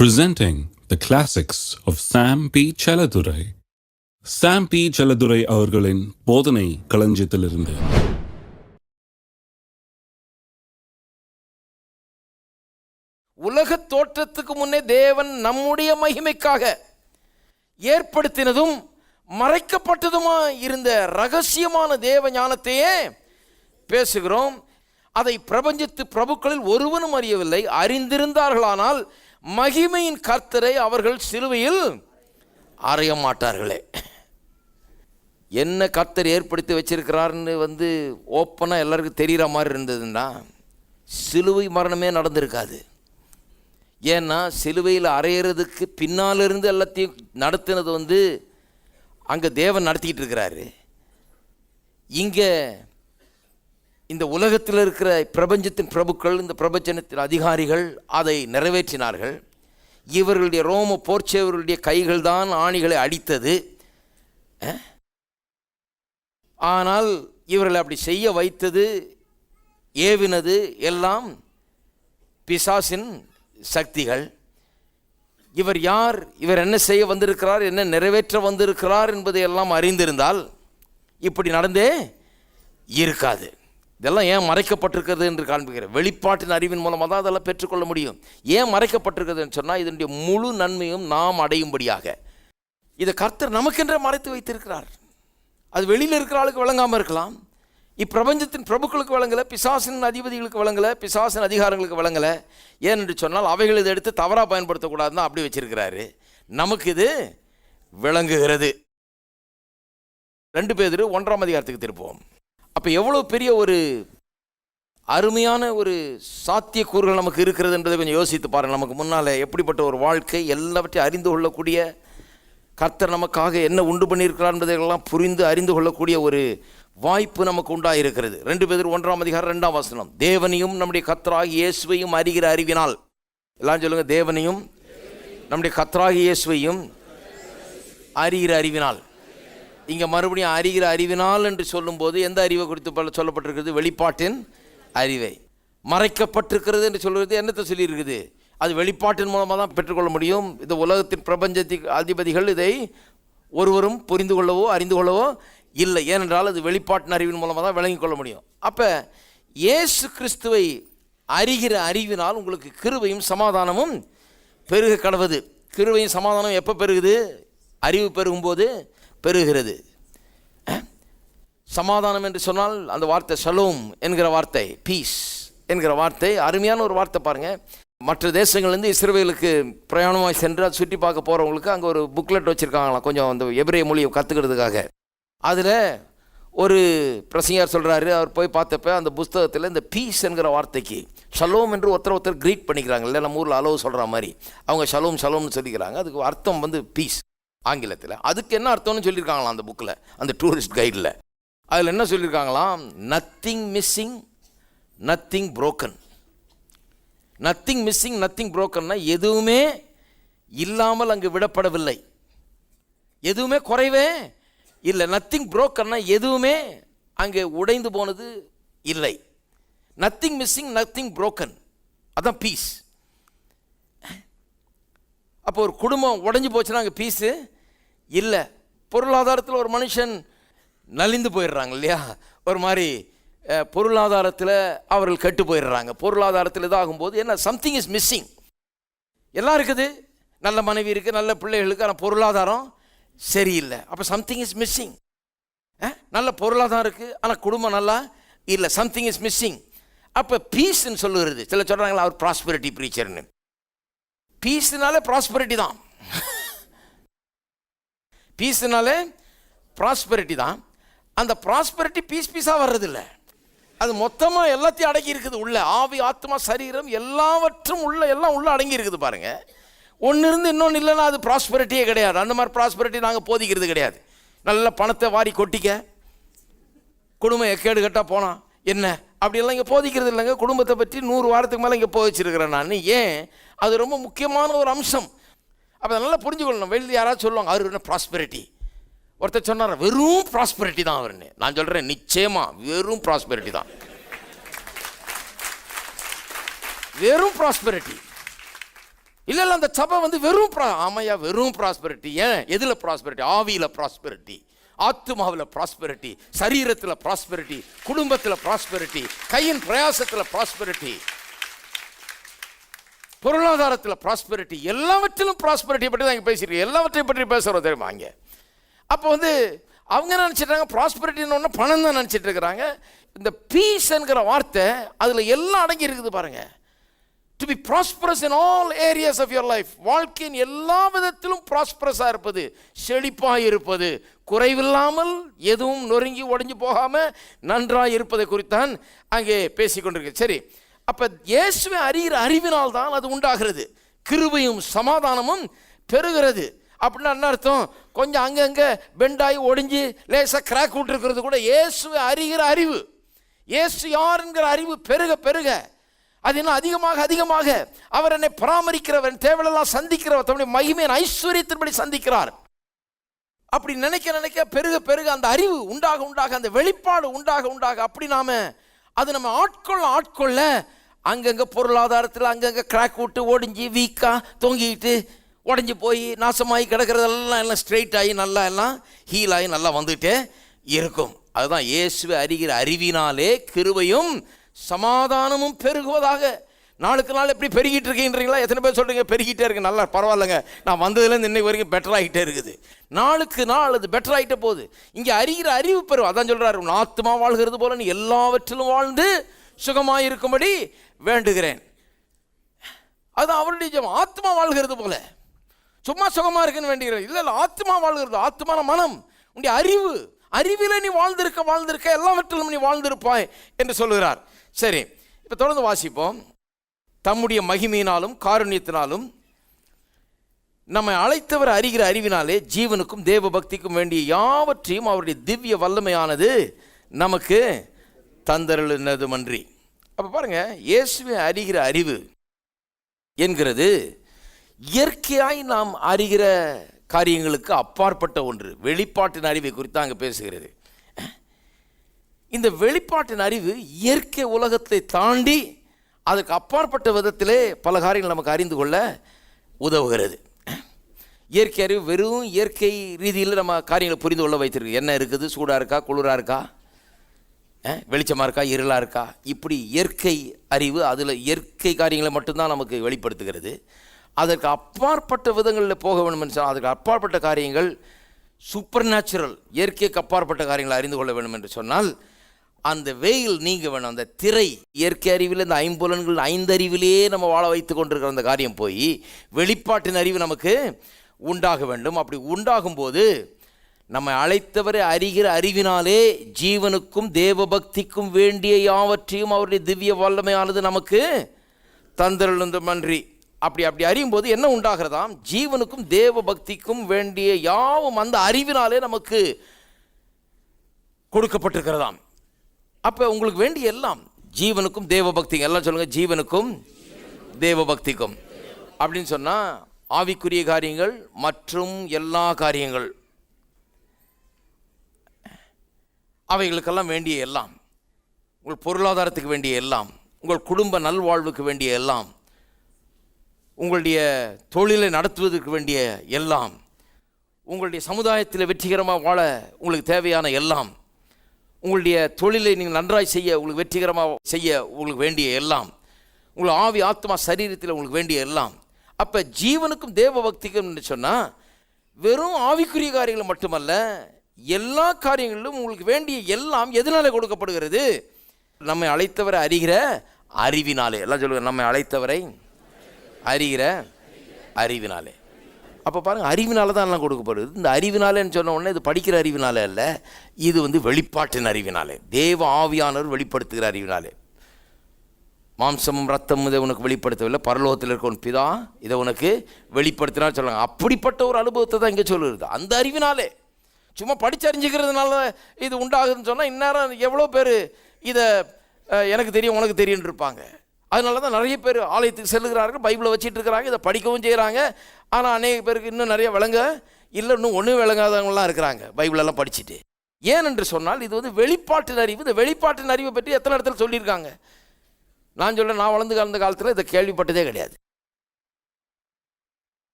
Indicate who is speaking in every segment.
Speaker 1: presenting the classics of Sam P. Chaladurai. Sam P Chelladurai அவர்களின் போதனை களஞ்சியத்திலிருந்து
Speaker 2: உலக தோற்றத்துக்கு முன்னே தேவன் நம்முடைய மகிமைக்காக ஏற்படுத்தினதும் மறைக்கப்பட்டதுமா இருந்த ரகசியமான தேவ ஞானத்தையே பேசுகிறோம் அதை பிரபஞ்சத்து பிரபுக்களில் ஒருவனும் அறியவில்லை அறிந்திருந்தார்களானால் மகிமையின் கர்த்தரை அவர்கள் சிலுவையில் அறைய மாட்டார்களே என்ன கர்த்தர் ஏற்படுத்தி வச்சிருக்கிறாருன்னு வந்து ஓப்பனாக எல்லாருக்கும் தெரிகிற மாதிரி இருந்ததுன்னா சிலுவை மரணமே நடந்திருக்காது ஏன்னா சிலுவையில் அறையிறதுக்கு பின்னாலிருந்து எல்லாத்தையும் நடத்தினது வந்து அங்கே தேவன் நடத்திக்கிட்டு இருக்கிறாரு இங்கே இந்த உலகத்தில் இருக்கிற பிரபஞ்சத்தின் பிரபுக்கள் இந்த பிரபஞ்சனத்தின் அதிகாரிகள் அதை நிறைவேற்றினார்கள் இவர்களுடைய ரோம போர்ச்சேவர்களுடைய கைகள் தான் ஆணிகளை அடித்தது ஆனால் இவர்களை அப்படி செய்ய வைத்தது ஏவினது எல்லாம் பிசாசின் சக்திகள் இவர் யார் இவர் என்ன செய்ய வந்திருக்கிறார் என்ன நிறைவேற்ற வந்திருக்கிறார் என்பதை எல்லாம் அறிந்திருந்தால் இப்படி நடந்தே இருக்காது இதெல்லாம் ஏன் மறைக்கப்பட்டிருக்கிறது என்று காண்பிக்கிறேன் வெளிப்பாட்டின் அறிவின் மூலமாக தான் அதெல்லாம் பெற்றுக்கொள்ள முடியும் ஏன் மறைக்கப்பட்டிருக்கிறதுன்னு சொன்னால் இதனுடைய முழு நன்மையும் நாம் அடையும்படியாக இதை கர்த்தர் நமக்கென்றே மறைத்து வைத்திருக்கிறார் அது வெளியில் இருக்கிற ஆளுக்கு விளங்காமல் இருக்கலாம் இப்பிரபஞ்சத்தின் பிரபுக்களுக்கு வழங்கலை பிசாசின் அதிபதிகளுக்கு வழங்கலை பிசாசின் அதிகாரங்களுக்கு வழங்கலை என்று சொன்னால் அவைகள் இதை எடுத்து தவறாக பயன்படுத்தக்கூடாதுன்னு அப்படி வச்சுருக்கிறாரு நமக்கு இது விளங்குகிறது ரெண்டு பேர் ஒன்றாம் அதிகாரத்துக்கு திருப்போம் அப்போ எவ்வளோ பெரிய ஒரு அருமையான ஒரு சாத்தியக்கூறுகள் நமக்கு இருக்கிறதுன்றதை கொஞ்சம் யோசித்து பாருங்கள் நமக்கு முன்னால் எப்படிப்பட்ட ஒரு வாழ்க்கை எல்லாவற்றையும் அறிந்து கொள்ளக்கூடிய கர்த்தர் நமக்காக என்ன உண்டு பண்ணியிருக்கிறார் என்பதையெல்லாம் புரிந்து அறிந்து கொள்ளக்கூடிய ஒரு வாய்ப்பு நமக்கு உண்டாக இருக்கிறது ரெண்டு பேர் ஒன்றாம் அதிகாரம் ரெண்டாம் வசனம் தேவனையும் நம்முடைய கத்தராகி இயேசுவையும் அறிகிற அறிவினால் எல்லாம் சொல்லுங்கள் தேவனையும் நம்முடைய கத்தராகி இயேசுவையும் அறிகிற அறிவினால் இங்கே மறுபடியும் அறிகிற அறிவினால் என்று சொல்லும்போது எந்த அறிவை குறித்து சொல்லப்பட்டிருக்கிறது வெளிப்பாட்டின் அறிவை மறைக்கப்பட்டிருக்கிறது என்று சொல்கிறது என்னத்தை சொல்லியிருக்குது அது வெளிப்பாட்டின் மூலமாக தான் பெற்றுக்கொள்ள முடியும் இந்த உலகத்தின் பிரபஞ்சத்தின் அதிபதிகள் இதை ஒருவரும் புரிந்து கொள்ளவோ அறிந்து கொள்ளவோ இல்லை ஏனென்றால் அது வெளிப்பாட்டின் அறிவின் மூலமாக தான் விளங்கி கொள்ள முடியும் அப்போ இயேசு கிறிஸ்துவை அறிகிற அறிவினால் உங்களுக்கு கிருவையும் சமாதானமும் பெருக கடவுது கிருவையும் சமாதானம் எப்போ பெருகுது அறிவு பெருகும்போது பெறுகிறது சமாதானம் என்று சொன்னால் அந்த வார்த்தை சலோம் என்கிற வார்த்தை பீஸ் என்கிற வார்த்தை அருமையான ஒரு வார்த்தை பாருங்கள் மற்ற தேசங்கள்லேருந்து இஸ்ரோவேலுக்கு பிரயாணமாக சென்று அதை சுற்றி பார்க்க போகிறவங்களுக்கு அங்கே ஒரு புக்லெட் வச்சுருக்காங்களாம் கொஞ்சம் அந்த எபிரே மொழியை கற்றுக்கிறதுக்காக அதில் ஒரு பிரசங்கார் சொல்கிறாரு அவர் போய் பார்த்தப்ப அந்த புஸ்தகத்தில் இந்த பீஸ் என்கிற வார்த்தைக்கு ஷலோம் என்று ஒருத்தர் ஒருத்தர் க்ரீட் பண்ணிக்கிறாங்க இல்லை நம்ம ஊரில் அளவு சொல்கிற மாதிரி அவங்க ஷலோம் சலோம்னு சொல்லிக்கிறாங்க அதுக்கு அர்த்தம் வந்து பீஸ் ஆங்கிலத்தில் அதுக்கு என்ன அர்த்தம்னு சொல்லியிருக்காங்களாம் அந்த புக்கில் அந்த டூரிஸ்ட் கைடில் அதில் என்ன சொல்லியிருக்காங்களாம் nothing missing nothing broken nothing missing nothing புரோக்கன்னா எதுவுமே இல்லாமல் அங்கு விடப்படவில்லை எதுவுமே குறைவே இல்லை நத்திங் புரோக்கன்னா எதுவுமே அங்கே உடைந்து போனது இல்லை நத்திங் மிஸ்ஸிங் நத்திங் புரோக்கன் அதான் பீஸ் அப்போ ஒரு குடும்பம் உடஞ்சி போச்சுன்னா அங்கே பீஸு இல்லை பொருளாதாரத்தில் ஒரு மனுஷன் நலிந்து போயிடுறாங்க இல்லையா ஒரு மாதிரி பொருளாதாரத்தில் அவர்கள் கெட்டு போயிடுறாங்க பொருளாதாரத்தில் இதாகும்போது என்ன சம்திங் இஸ் மிஸ்ஸிங் எல்லாம் இருக்குது நல்ல மனைவி இருக்குது நல்ல பிள்ளைகளுக்கு ஆனால் பொருளாதாரம் சரியில்லை அப்போ சம்திங் இஸ் மிஸ்ஸிங் நல்ல பொருளாதாரம் இருக்குது ஆனால் குடும்பம் நல்லா இல்லை சம்திங் இஸ் மிஸ்ஸிங் அப்போ பீஸ்ன்னு சொல்லுகிறது சில சொல்கிறாங்களா அவர் ப்ராஸ்பரிட்டி ப்ரீச்சர்னு பீஸ்னாலே ப்ராஸ்பரிட்டி தான் பீஸ்னாலே ப்ராஸ்பெரிட்டி தான் அந்த ப்ராஸ்பெரிட்டி பீஸ் பீஸாக வர்றதில்ல அது மொத்தமாக எல்லாத்தையும் அடங்கி இருக்குது உள்ள ஆவி ஆத்மா சரீரம் எல்லாவற்றும் உள்ள எல்லாம் உள்ள அடங்கி இருக்குது பாருங்கள் ஒன்று இருந்து இன்னொன்று இல்லைன்னா அது ப்ராஸ்பெரிட்டியே கிடையாது அந்த மாதிரி ப்ராஸ்பெரிட்டி நாங்கள் போதிக்கிறது கிடையாது நல்ல பணத்தை வாரி கொட்டிக்க குடும்பம் எக்கேடு கட்டாக போனால் என்ன அப்படியெல்லாம் இங்கே போதிக்கிறது இல்லைங்க குடும்பத்தை பற்றி நூறு வாரத்துக்கு மேலே இங்கே போதிச்சிருக்கிறேன் நான் ஏன் அது ரொம்ப முக்கியமான ஒரு அம்சம் அப்போ அதை நல்லா புரிஞ்சுக்கொள்ளணும் வெளியில் யாராவது சொல்லுவாங்க அவர் என்ன ப்ராஸ்பெரிட்டி ஒருத்தர் சொன்னார் வெறும் ப்ராஸ்பெரிட்டி தான் அவர்னு நான் சொல்கிறேன் நிச்சயமாக வெறும் ப்ராஸ்பெரிட்டி தான் வெறும் ப்ராஸ்பெரிட்டி இல்லை இல்லை அந்த சபை வந்து வெறும் ப்ரா ஆமையா வெறும் ப்ராஸ்பெரிட்டி ஏன் எதில் ப்ராஸ்பெரிட்டி ஆவியில் ப்ராஸ்பெரிட்டி ஆத்மாவில் ப்ராஸ்பெரிட்டி சரீரத்தில் ப்ராஸ்பெரிட்டி குடும்பத்தில் ப்ராஸ்பெரிட்டி கையின் பிரயாசத்தில் ப்ராஸ்பெரிட்டி பொருளாதாரத்தில் ப்ராஸ்பெரிட்டி எல்லாவற்றிலும் ப்ராஸ்பெரிட்டியை பற்றி தான் இங்கே பேசியிருக்கேன் எல்லாவற்றையும் பற்றி பேசுகிறோம் தெரியுமா அங்கே அப்போ வந்து அவங்க நினச்சிட்ருக்காங்க நினச்சிட்றாங்க ப்ராஸ்பெரிட்டின்னு ஒன்று பணம் தான் நினச்சிட்டு இருக்கிறாங்க இந்த என்கிற வார்த்தை அதில் எல்லாம் அடங்கி இருக்குது பாருங்கள் to be prosperous in all areas of your life வாழ்க்கையின் எல்லா விதத்திலும் ப்ராஸ்பரஸாக இருப்பது செழிப்பாக இருப்பது குறைவில்லாமல் எதுவும் நொறுங்கி உடஞ்சி போகாமல் நன்றாக இருப்பதை குறித்தான் அங்கே பேசிக்கொண்டிருக்கு சரி அப்போ இயேசுவை அறிகிற அறிவினால் தான் அது உண்டாகிறது கிருபையும் சமாதானமும் பெறுகிறது அப்படின்னா என்ன அர்த்தம் கொஞ்சம் அங்கங்கே பெண்டாகி ஒடிஞ்சு லேசாக கிராக் விட்டுருக்கிறது கூட இயேசுவை அறிகிற அறிவு இயேசு யாருங்கிற அறிவு பெருக பெருக அது இன்னும் அதிகமாக அதிகமாக அவர் என்னை பராமரிக்கிறவன் தேவையெல்லாம் சந்திக்கிறவர் தன்னுடைய மகிமையின் ஐஸ்வர்யத்தின்படி சந்திக்கிறார் அப்படி நினைக்க நினைக்க பெருக பெருக அந்த அறிவு உண்டாக உண்டாக அந்த வெளிப்பாடு உண்டாக உண்டாக அப்படி நாம் அது நம்ம ஆட்கொள்ள ஆட்கொள்ள அங்கங்கே பொருளாதாரத்தில் அங்கங்கே கிராக் விட்டு ஒடிஞ்சு வீக்காக தொங்கிக்கிட்டு உடஞ்சி போய் நாசமாகி கிடக்கிறதெல்லாம் எல்லாம் ஸ்ட்ரெயிட் ஆகி நல்லா எல்லாம் ஹீல் ஆகி நல்லா வந்துகிட்டே இருக்கும் அதுதான் இயேசுவை அறிகிற அறிவினாலே கிருவையும் சமாதானமும் பெருகுவதாக நாளுக்கு நாள் எப்படி பெருகிட்டு இருக்கீங்களா எத்தனை பேர் சொல்கிறீங்க பெருகிட்டே இருக்கு நல்லா பரவாயில்லைங்க நான் வந்ததுலேருந்து இன்னைக்கு வரைக்கும் பெட்டராகிட்டே இருக்குது நாளுக்கு நாள் அது பெட்டராகிட்ட போகுது இங்கே அறிகிற அறிவு பெறும் அதான் சொல்கிறாரு உன் ஆத்மா வாழ்கிறது போல நீ எல்லாவற்றிலும் வாழ்ந்து சுகமாக இருக்கும்படி வேண்டுகிறேன் அது அவருடைய ஜெபம் ஆத்மா வாழ்கிறது போல சும்மா சுகமாக இருக்குன்னு வேண்டுகிறேன் இல்லை இல்லை ஆத்மா வாழ்கிறது ஆத்மான மனம் உடைய அறிவு அறிவில் நீ வாழ்ந்திருக்க வாழ்ந்திருக்க எல்லாவற்றிலும் நீ வாழ்ந்திருப்பாய் என்று சொல்கிறார் சரி இப்போ தொடர்ந்து வாசிப்போம் தம்முடைய மகிமையினாலும் காருண்யத்தினாலும் நம்மை அழைத்தவர் அறிகிற அறிவினாலே ஜீவனுக்கும் தேவ பக்திக்கும் வேண்டிய யாவற்றையும் அவருடைய திவ்ய வல்லமையானது நமக்கு மன்றி அப்போ பாருங்கள் இயேசுவை அறிகிற அறிவு என்கிறது இயற்கையாய் நாம் அறிகிற காரியங்களுக்கு அப்பாற்பட்ட ஒன்று வெளிப்பாட்டின் அறிவை குறித்து அங்கே பேசுகிறது இந்த வெளிப்பாட்டின் அறிவு இயற்கை உலகத்தை தாண்டி அதுக்கு அப்பாற்பட்ட விதத்திலே பல காரியங்கள் நமக்கு அறிந்து கொள்ள உதவுகிறது இயற்கை அறிவு வெறும் இயற்கை ரீதியில் நம்ம காரியங்களை புரிந்து கொள்ள வைத்திருக்கு என்ன இருக்குது சூடாக இருக்கா குளிராக இருக்கா வெளிச்சமாக இருக்கா இருளாக இருக்கா இப்படி இயற்கை அறிவு அதில் இயற்கை காரியங்களை மட்டும்தான் நமக்கு வெளிப்படுத்துகிறது அதற்கு அப்பாற்பட்ட விதங்களில் போக வேணும்னு சொன்னால் அதற்கு அப்பாற்பட்ட காரியங்கள் சூப்பர் நேச்சுரல் இயற்கைக்கு அப்பாற்பட்ட காரியங்களை அறிந்து கொள்ள வேண்டும் என்று சொன்னால் அந்த வெயில் நீங்க வேணும் அந்த திரை இயற்கை அறிவில் இந்த ஐம்புலன்கள் ஐந்து அறிவிலேயே நம்ம வாழ வைத்து கொண்டிருக்கிற அந்த காரியம் போய் வெளிப்பாட்டின் அறிவு நமக்கு உண்டாக வேண்டும் அப்படி உண்டாகும்போது நம்மை அழைத்தவரை அறிகிற அறிவினாலே ஜீவனுக்கும் தேவபக்திக்கும் வேண்டிய யாவற்றையும் அவருடைய திவ்ய வல்லமையானது நமக்கு தந்திரழுந்த நன்றி அப்படி அப்படி அறியும் போது என்ன உண்டாகிறதாம் ஜீவனுக்கும் தேவ பக்திக்கும் வேண்டிய யாவும் அந்த அறிவினாலே நமக்கு கொடுக்கப்பட்டிருக்கிறதாம் அப்போ உங்களுக்கு வேண்டிய எல்லாம் ஜீவனுக்கும் தேவபக்தி எல்லாம் சொல்லுங்கள் ஜீவனுக்கும் தேவபக்திக்கும் அப்படின்னு சொன்னால் ஆவிக்குரிய காரியங்கள் மற்றும் எல்லா காரியங்கள் அவைகளுக்கெல்லாம் வேண்டிய எல்லாம் உங்கள் பொருளாதாரத்துக்கு வேண்டிய எல்லாம் உங்கள் குடும்ப நல்வாழ்வுக்கு வேண்டிய எல்லாம் உங்களுடைய தொழிலை நடத்துவதற்கு வேண்டிய எல்லாம் உங்களுடைய சமுதாயத்தில் வெற்றிகரமாக வாழ உங்களுக்கு தேவையான எல்லாம் உங்களுடைய தொழிலை நீங்கள் நன்றாய் செய்ய உங்களுக்கு வெற்றிகரமாக செய்ய உங்களுக்கு வேண்டிய எல்லாம் உங்கள் ஆவி ஆத்மா சரீரத்தில் உங்களுக்கு வேண்டிய எல்லாம் அப்போ ஜீவனுக்கும் தேவ பக்திக்கும் சொன்னால் வெறும் ஆவிக்குரிய காரியங்கள் மட்டுமல்ல எல்லா காரியங்களிலும் உங்களுக்கு வேண்டிய எல்லாம் எதனால கொடுக்கப்படுகிறது நம்மை அழைத்தவரை அறிகிற அறிவினாலே எல்லாம் சொல்லுங்கள் நம்மை அழைத்தவரை அறிகிற அறிவினாலே அப்போ பாருங்கள் அறிவினால தான் எல்லாம் கொடுக்கப்படுது இந்த அறிவினாலேன்னு சொன்ன உடனே இது படிக்கிற அறிவினாலே இல்லை இது வந்து வெளிப்பாட்டின் அறிவினாலே தேவ ஆவியானவர் வெளிப்படுத்துகிற அறிவினாலே மாம்சமும் ரத்தமும் இதை உனக்கு வெளிப்படுத்தவில்லை பரலோகத்தில் இருக்க உன் பிதா இதை உனக்கு வெளிப்படுத்தினா சொல்லுவாங்க அப்படிப்பட்ட ஒரு அனுபவத்தை தான் இங்கே சொல்லுறது அந்த அறிவினாலே சும்மா படிச்சறிஞ்சிக்கிறதுனால இது உண்டாகுதுன்னு சொன்னால் இந்நேரம் எவ்வளோ பேர் இதை எனக்கு தெரியும் உனக்கு தெரியும்னு இருப்பாங்க அதனால தான் நிறைய பேர் ஆலயத்துக்கு செல்லுகிறார்கள் பைபிளை வச்சுட்டு இருக்கிறாங்க இதை படிக்கவும் செய்கிறாங்க ஆனால் அநேக பேருக்கு இன்னும் நிறைய விளங்க இல்லை இன்னும் ஒன்றும் விளங்காதவங்களாம் இருக்கிறாங்க பைபிளெல்லாம் படிச்சுட்டு ஏன் என்று சொன்னால் இது வந்து வெளிப்பாட்டின் அறிவு இந்த வெளிப்பாட்டின் அறிவை பற்றி எத்தனை இடத்துல சொல்லியிருக்காங்க நான் சொல்ல நான் வளர்ந்து கலந்த காலத்தில் இதை கேள்விப்பட்டதே கிடையாது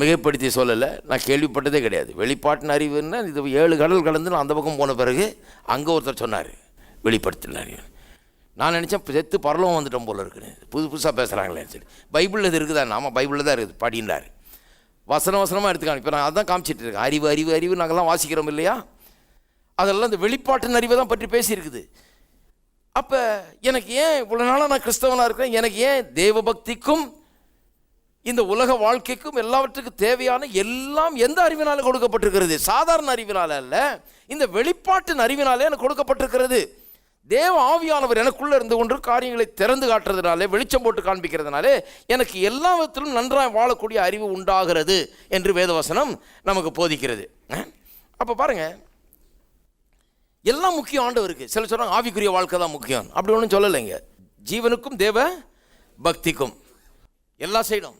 Speaker 2: மிகைப்படுத்தி சொல்லலை நான் கேள்விப்பட்டதே கிடையாது வெளிப்பாட்டின் அறிவுன்னா இது ஏழு கடல் கலந்து நான் அந்த பக்கம் போன பிறகு அங்கே ஒருத்தர் சொன்னார் வெளிப்படுத்தின அறிவு நான் நினச்சேன் செத்து பரலவம் வந்துட்டோம் போல இருக்குன்னு புது புதுசாக பேசுகிறாங்களேன்னு சரி பைபிளில் இது இருக்குதா நாம பைபிளில் தான் இருக்குது படின்றார் வசன வசனமாக எடுத்துக்காங்க இப்போ நான் அதான் காமிச்சிட்டு இருக்கேன் அறிவு அறிவு அறிவு நாங்கள்லாம் வாசிக்கிறோம் இல்லையா அதெல்லாம் இந்த வெளிப்பாட்டின் அறிவை தான் பற்றி பேசியிருக்குது அப்போ எனக்கு ஏன் இவ்வளோ நாளாக நான் கிறிஸ்தவனாக இருக்கிறேன் எனக்கு ஏன் தேவபக்திக்கும் இந்த உலக வாழ்க்கைக்கும் எல்லாவற்றுக்கும் தேவையான எல்லாம் எந்த அறிவினாலும் கொடுக்கப்பட்டிருக்கிறது சாதாரண அறிவினால அல்ல இந்த வெளிப்பாட்டின் அறிவினாலே எனக்கு கொடுக்கப்பட்டிருக்கிறது தேவ ஆவியானவர் எனக்குள்ளே இருந்து கொண்டு காரியங்களை திறந்து காட்டுறதுனாலே வெளிச்சம் போட்டு காண்பிக்கிறதுனாலே எனக்கு எல்லா விதத்திலும் நன்றாக வாழக்கூடிய அறிவு உண்டாகிறது என்று வேதவசனம் நமக்கு போதிக்கிறது அப்போ பாருங்கள் எல்லாம் முக்கியம் ஆண்டவருக்கு சில சொல்கிறாங்க ஆவிக்குரிய வாழ்க்கை தான் முக்கியம் அப்படி ஒன்றும் சொல்லலைங்க ஜீவனுக்கும் தேவ பக்திக்கும் எல்லா சைடும்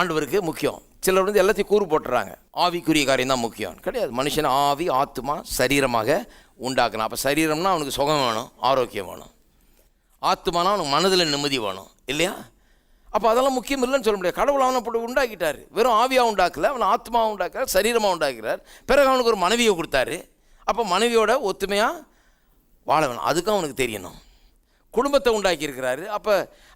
Speaker 2: ஆண்டவருக்கு முக்கியம் சிலர் வந்து எல்லாத்தையும் கூறு போட்டுறாங்க ஆவிக்குரிய காரியம் தான் முக்கியம் கிடையாது மனுஷன் ஆவி ஆத்மா சரீரமாக உண்டாக்கணும் அப்போ சரீரம்னா அவனுக்கு சுகம் வேணும் ஆரோக்கியம் வேணும் ஆத்மானா அவனுக்கு மனதில் நிம்மதி வேணும் இல்லையா அப்போ அதெல்லாம் முக்கியம் இல்லைன்னு சொல்ல முடியாது கடவுள் அவனை அப்படி உண்டாக்கிட்டார் வெறும் ஆவியாக உண்டாக்கல அவனை ஆத்மாவும் உண்டாக்குறார் சரீரமாக உண்டாக்குறார் பிறகு அவனுக்கு ஒரு மனைவியை கொடுத்தாரு அப்போ மனைவியோட ஒத்துமையாக வாழ வேணும் அதுக்கும் அவனுக்கு தெரியணும் குடும்பத்தை உண்டாக்கி இருக்கிறாரு அப்போ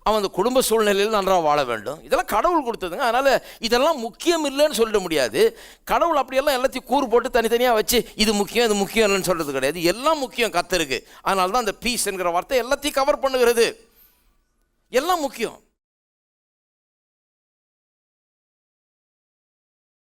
Speaker 2: அவன் அந்த குடும்ப சூழ்நிலையில் நன்றாக வாழ வேண்டும் இதெல்லாம் கடவுள் கொடுத்ததுங்க அதனால் இதெல்லாம் முக்கியம் இல்லைன்னு சொல்லிட முடியாது கடவுள் அப்படியெல்லாம் எல்லாத்தையும் கூறு போட்டு தனித்தனியாக வச்சு இது முக்கியம் இது முக்கியம் இல்லைன்னு சொல்கிறது கிடையாது எல்லாம் முக்கியம் கத்தருக்கு அதனால தான் அந்த என்கிற வார்த்தை எல்லாத்தையும் கவர் பண்ணுகிறது எல்லாம் முக்கியம்